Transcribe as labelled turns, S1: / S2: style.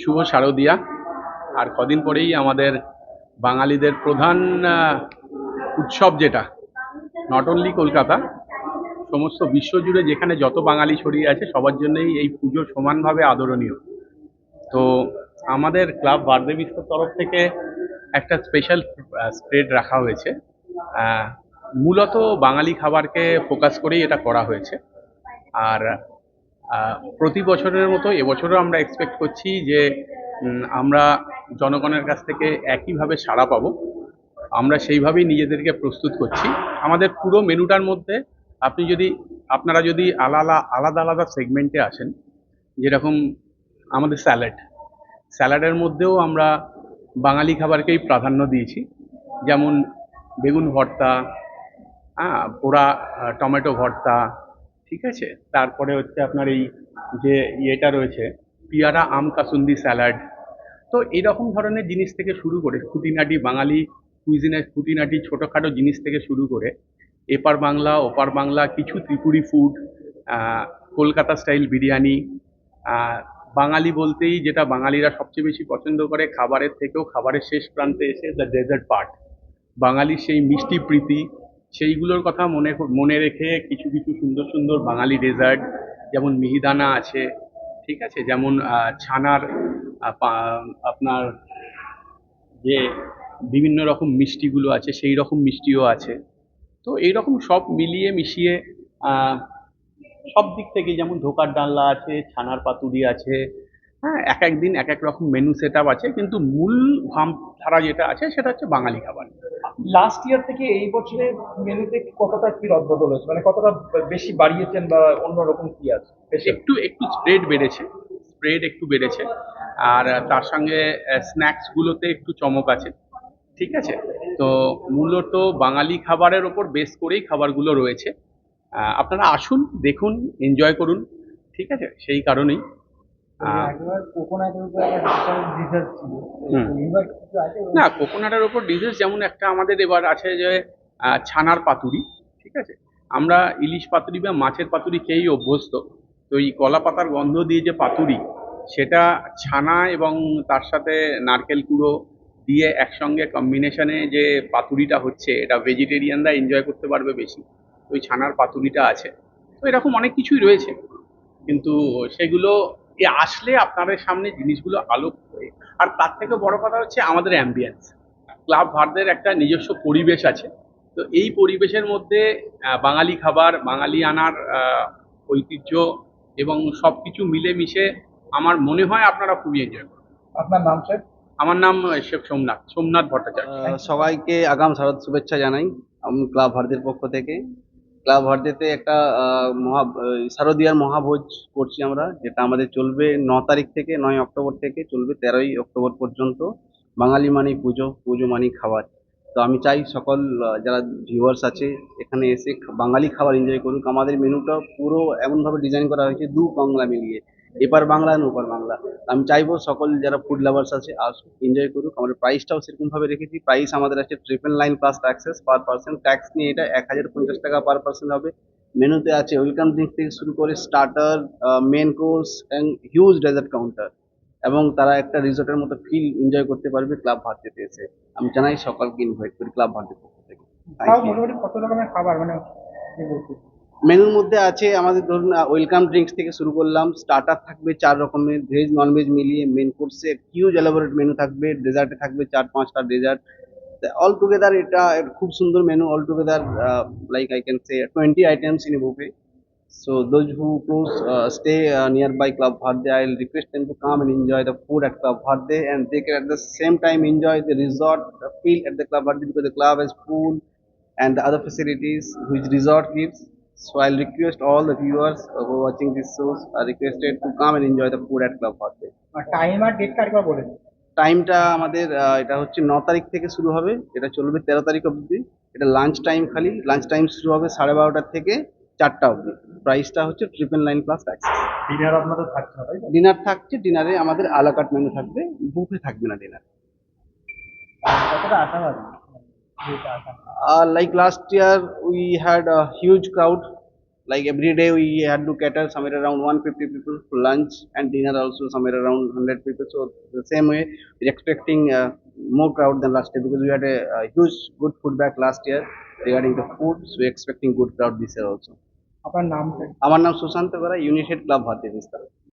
S1: শুভ শারদিয়া। আর কদিন পরেই আমাদের বাঙালিদের প্রধান উৎসব যেটা নট অনলি কলকাতা, সমস্ত বিশ্বজুড়ে যেখানে যত বাঙালি ছড়িয়ে আছে, সবার জন্যই এই পুজো সমানভাবে আদরণীয়। তো আমাদের ক্লাব বার্দে বারদেবিস্তর তরফ থেকে একটা স্পেশাল স্প্রেড রাখা হয়েছে। মূলত বাঙালি খাবারকে ফোকাস করেই এটা করা হয়েছে। আর প্রতি বছরের মতো এবছরও আমরা এক্সপেক্ট করছি যে আমরা জনগণের কাছ থেকে একইভাবে সাড়া পাবো। আমরা সেইভাবেই নিজেদেরকে প্রস্তুত করছি। আমাদের পুরো মেনুটার মধ্যে আপনি যদি, আপনারা যদি আলাদা আলাদা আলাদা সেগমেন্টে আসেন, যেরকম আমাদের স্যালাড স্যালাডের মধ্যেও আমরা বাঙালি খাবারকেই প্রাধান্য দিয়েছি। যেমন বেগুন ভর্তা হ্যাঁ পোড়া টমেটো ভর্তা ঠিক আছে? তারপরে হচ্ছে আপনার এই যে ইয়েটা রয়েছে, পিয়ারা আম কাসুন্দি স্যালাড। তো এরকম ধরনের জিনিস থেকে শুরু করে, খুঁটিনাটি বাঙালি কুইজিনের খুঁটিনাটি ছোটোখাটো জিনিস থেকে শুরু করে, এপার বাংলা, ওপার বাংলা, কিছু ত্রিপুরি ফুড কলকাতা স্টাইল বিরিয়ানি বাঙালি বলতেই যেটা বাঙালিরা সবচেয়ে বেশি পছন্দ করে, খাবারের থেকেও খাবারের শেষ প্রান্তে এসে দ্য ডেজার্ট পার্ট বাঙালির সেই মিষ্টি প্রীতি সেইগুলোর কথা মনে মনে রেখে কিছু কিছু সুন্দর সুন্দর বাঙালি ডেজার্ট যেমন মিহিদানা আছে, ঠিক আছে? যেমন ছানার আপনার যে বিভিন্ন রকম মিষ্টিগুলো আছে, সেই রকম মিষ্টিও আছে। তো এই রকম সব মিলিয়ে মিশিয়ে সব দিক থেকে যেমন ধোকার ডালনা আছে, ছানার পাতুরি আছে হ্যাঁ এক এক দিন এক এক রকম মেনু সেট আছে কিন্তু মূল ভাম ধারা যেটা আছে সেটা হচ্ছে বাঙালি খাবার।
S2: লাস্ট ইয়ার থেকে এই বছরে মেনুতে কতটা কি রদবদল হয়েছে? মানে কতটা বেশি বাড়িয়েছেন বা অন্যরকম কি আছে?
S1: একটু একটু স্প্রেড বেড়েছে স্প্রেড একটু বেড়েছে। আর তার সঙ্গে স্ন্যাক্সগুলোতে একটু চমক আছে ঠিক আছে? তো মূলত বাঙালি খাবারের ওপর বেস করেই খাবারগুলো রয়েছে। আপনারা আসুন দেখুন এনজয় করুন ঠিক আছে? সেই কারণেই। না কোকোনাটের ওপর ডিশেস যেমন একটা আমাদের এবার আছে যে ছানার পাতুরি ঠিক আছে? আমরা ইলিশ পাতুরি বা মাছের পাতুরি খেয়েই অভ্যস্ত। তো এই কলা পাতার গন্ধ দিয়ে যে পাতুরি সেটা ছানা এবং তার সাথে নারকেল কুড়ো দিয়ে একসঙ্গে কম্বিনেশনে যে পাতুরিটা হচ্ছে এটা ভেজিটেরিয়ানরা এনজয় করতে পারবে বেশি। ওই ছানার পাতুরিটা আছে। তো এরকম অনেক কিছুই রয়েছে। কিন্তু সেগুলো এ আসলে আপনাদের সামনে জিনিসগুলো আলোক করে আর তার থেকে বড় কথা হচ্ছে আমাদের অ্যাম্বিয়েন্স ক্লাব ভারতের একটা নিজস্ব পরিবেশ আছে। তো এই পরিবেশের মধ্যে বাঙালি খাবার বাঙালি আনার আহ, ঐতিহ্য এবং সব কিছু মিলেমিশে আমার মনে হয় আপনারা খুবই এনজয় করবেন।
S2: আপনার নাম স্যার?
S1: আমার নাম শেখ সোমনাথ সোমনাথ ভট্টাচার্য।
S3: সবাইকে আগাম শারদ শুভেচ্ছা জানাই আমি ক্লাব ভারতের পক্ষ থেকে। ক্লাব ভারতীতে একটা মহা, শারদীয়ার মহাভোজ করছি আমরা, যেটা আমাদের চলবে ন তারিখ থেকে, নয় অক্টোবর থেকে চলবে তেরোই অক্টোবর পর্যন্ত। বাঙালি মানি পুজো পুজো মানি খাবার। তো আমি চাই সকল যারা ভিউয়ার্স আছে, এখানে এসে বাঙালি খাবার এনজয় করুক। আমাদের মেনুটা পুরো এমনভাবে ডিজাইন করা হয়েছে দু বাংলা মিলিয়ে। এপার বাংলা আর ওপার বাংলা। আমি চাইব সকল যারা ফুড লাভার্স আছে আসুক এনজয় করুক। আমাদের প্রাইসটাও সেরকম ভাবে রেখেছি। প্রাইস আমাদের আছে triple nine plus taxes per person tax নিয়ে এটা এক হাজার পঞ্চাশ টাকা পার পার্সন হবে। মেনুতে আছে ওয়েলকাম ড্রিঙ্ক থেকে শুরু করে starter main course and huge dessert counter এবং তারা একটা রিসোর্টের মতো ফিল এনজয় করতে পারবে ক্লাব ভারতীতে এসে। আমি জানাই সকলকে ইনভাইট করি ক্লাব ভারতীর পক্ষ থেকে
S2: কত রকমের খাবার? মানে
S3: মেনুর মধ্যে আছে আমাদের ধরুন ওয়েলকাম ড্রিঙ্কস থেকে শুরু করলাম স্টার্টার থাকবে চার রকমের ভেজ নন ভেজ মিলিয়ে মেন কোর্সে হিউজ অ্যালোবরেট মেনু থাকবে ডেজার্টে থাকবে চার, পাঁচটা ডেজার্ট অল টুগেদার এটা খুব সুন্দর menu all together like I can say twenty items in buffet so those who close stay nearby Club Verde I will request them to come and enjoy the food at Club Verde and they can at the same time enjoy the resort feel at the Club Verde because the club has pool and the other facilities which resort gives so i'll request all the viewers who are watching this shows are requested to come and enjoy the food at club Bharde.
S2: Time R date করে বলেন
S3: টাইমটা আমাদের আহ, এটা হচ্ছে ন তারিখ থেকে শুরু হবে। এটা চলবে তেরো তারিখ অবধি। এটা লাঞ্চ টাইম খালি। লাঞ্চ টাইম শুরু হবে সাড়ে বারোটা থেকে চারটা অবধি। প্রাইসটা হচ্ছে triple nine plus tax
S2: dinner আপনাদের থাকছে না তাই তো?
S3: ডিনার থাকছে। ডিনারে আমাদের আলাকাট মেনু থাকবে। বুফে থাকবে না ডিনার
S2: কতটা আশাবাদী?
S3: Uh, like last year, we had a huge crowd Like every day we had to cater somewhere around 150 people for lunch and dinner also somewhere around 100 people. So the same way we're expecting uh, more crowd than last year because we had a, a huge good feedback last year regarding the food. So we're expecting good crowd this year also.
S2: আপনার নাম
S3: আমার নাম সুশান্ত করা united club ভারতীয় বিস্তার